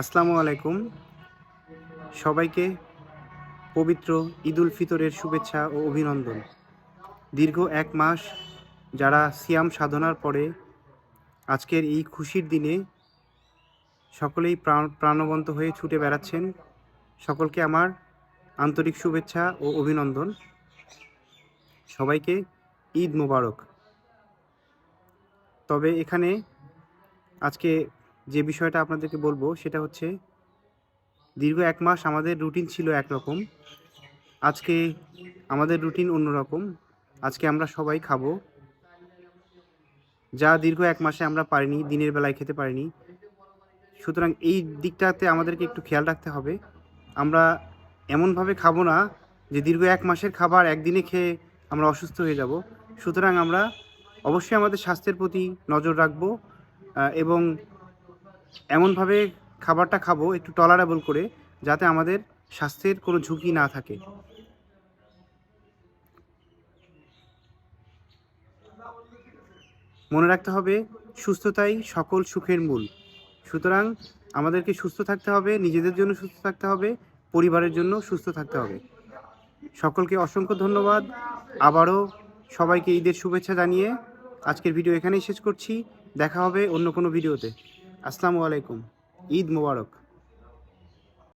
আসসালামু আলাইকুম। সবাইকে পবিত্র ঈদুল ফিতরের শুভেচ্ছা ও অভিনন্দন। দীর্ঘ এক মাস যারা সিয়াম সাধনার পরে আজকের এই খুশির দিনে সকলেই প্রাণ, প্রাণবন্ত হয়ে ছুটে বেড়াচ্ছেন, সকলকে আমার আন্তরিক শুভেচ্ছা ও অভিনন্দন। সবাইকে ঈদ মোবারক। তবে এখানে আজকে যে বিষয়টা আপনাদেরকে বলব, সেটা হচ্ছে দীর্ঘ এক মাস আমাদের রুটিন ছিল একরকম। আজকে আমাদের রুটিন অন্যরকম। আজকে আমরা সবাই খাব। যা দীর্ঘ এক মাসে আমরা পারিনি, দিনের বেলায় খেতে পারিনি। সুতরাং এই দিকটাতে আমাদেরকে একটু খেয়াল রাখতে হবে। আমরা এমনভাবে খাব না যে দীর্ঘ এক মাসের খাবার একদিনে খেয়ে আমরা অসুস্থ হয়ে যাব। সুতরাং আমরা অবশ্যই আমাদের স্বাস্থ্যের প্রতি নজর রাখব এবং এমনভাবে খাবারটা খাব, একটু টলারেবল করে, যাতে আমাদের স্বাস্থ্যের কোনো ঝুঁকি না থাকে। মনে রাখতে হবে, সুস্থতাই সকল সুখের মূল। সুতরাং আমাদেরকে সুস্থ থাকতে হবে, নিজেদের জন্য সুস্থ থাকতে হবে, পরিবারের জন্য সুস্থ থাকতে হবে। সকলকে অসংখ্য ধন্যবাদ। আবারও সবাইকে ঈদের শুভেচ্ছা জানিয়ে আজকের ভিডিও এখানেই শেষ করছি। দেখা হবে অন্য কোনো ভিডিওতে। আসসালামু আলাইকুম। ঈদ মোবারক।